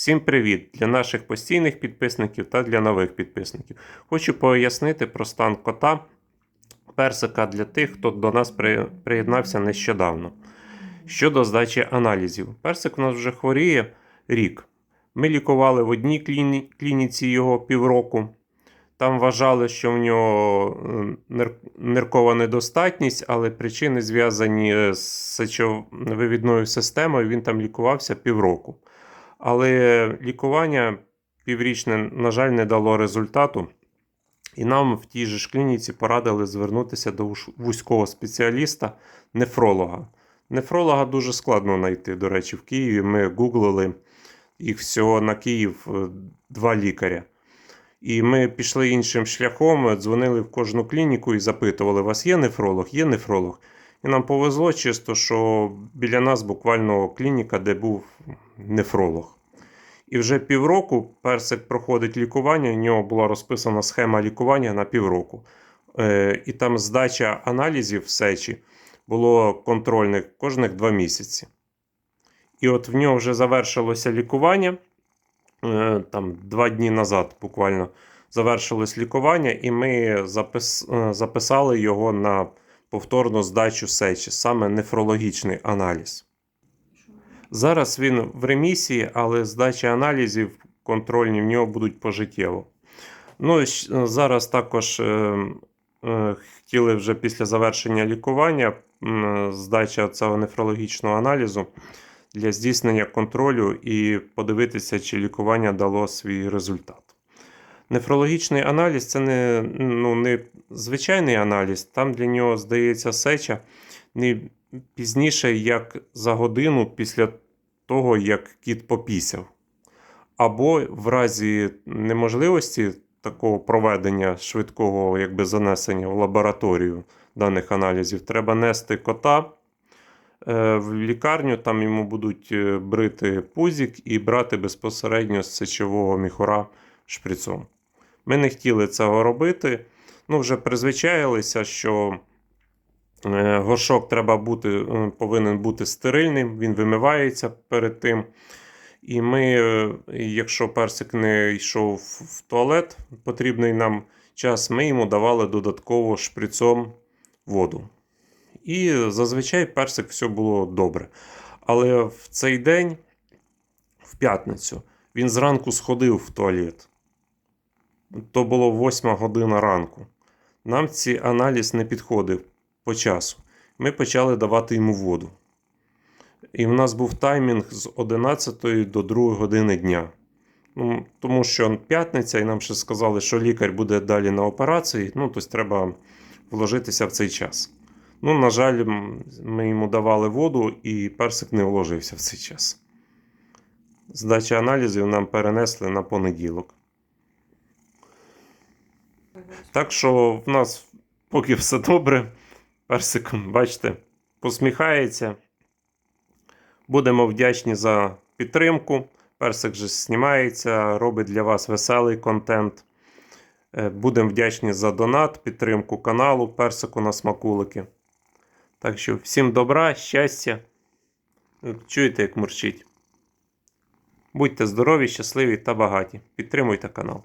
Всім привіт для наших постійних підписників та для нових підписників. Хочу пояснити про стан кота персика для тих, хто до нас приєднався нещодавно. Щодо здачі аналізів, персик у нас вже хворіє рік. Ми лікували в одній кліні- клініці його півроку. Там вважали, що в нього е, ниркова недостатність, але причини зв'язані е, з сечовивідною системою. Він там лікувався півроку. Але лікування піврічне, на жаль, не дало результату. І нам в тій же ж клініці порадили звернутися до вузького спеціаліста, нефролога. Нефролога дуже складно знайти. До речі, в Києві ми гуглили їх всього на Київ е, два лікаря. І ми пішли іншим шляхом, дзвонили в кожну клініку і запитували: у вас є нефролог? Є нефролог. І нам повезло чисто, що біля нас буквально клініка, де був нефролог. І вже півроку персик проходить лікування, у нього була розписана схема лікування на півроку. Е, і там здача аналізів в сечі було контрольних кожних два місяці. І от в нього вже завершилося лікування. Е, там два дні назад буквально завершилось лікування, і ми запис, е, записали його на повторну здачу сечі, саме нефрологічний аналіз. Зараз він в ремісії, але здача аналізів контрольні в нього будуть пожиттєво. Ну, зараз також е, е, хотіли вже після завершення лікування м, здача цього нефрологічного аналізу для здійснення контролю і подивитися, чи лікування дало свій результат. Нефрологічний аналіз це не, ну, не звичайний аналіз, там для нього здається сеча не пізніше, як за годину після того, як кіт попісяв. Або в разі неможливості такого проведення швидкого якби, занесення в лабораторію даних аналізів, треба нести кота е, в лікарню, там йому будуть е, брити пузик і брати безпосередньо з сечового міхура шприцом. Ми не хотіли цього робити. Ну, вже призвичаїлися, що е, горшок треба бути, е, повинен бути стерильним, він вимивається перед тим. І ми, е, якщо персик не йшов в- в туалет, потрібний нам час, ми йому давали додатково шприцом воду. І зазвичай персик все було добре. Але в цей день, в п'ятницю, він зранку сходив в туалет. То було 8 година ранку. Нам цей аналіз не підходив по часу. Ми почали давати йому воду. І в нас був таймінг з 11 до 2 години дня. Ну, тому що п'ятниця, і нам ще сказали, що лікар буде далі на операції, ну, тобто треба вложитися в цей час. Ну, на жаль, ми йому давали воду, і персик не вложився в цей час. Здача аналізів нам перенесли на понеділок. Так що в нас поки все добре. Персик, бачите, посміхається. Будемо вдячні за підтримку. Персик же знімається, робить для вас веселий контент. Е, Будемо вдячні за донат, підтримку каналу Персику на смакулики. Так що всім добра, щастя. Е, Чуєте, як мурчить. Будьте здорові, щасливі та багаті. Підтримуйте канал.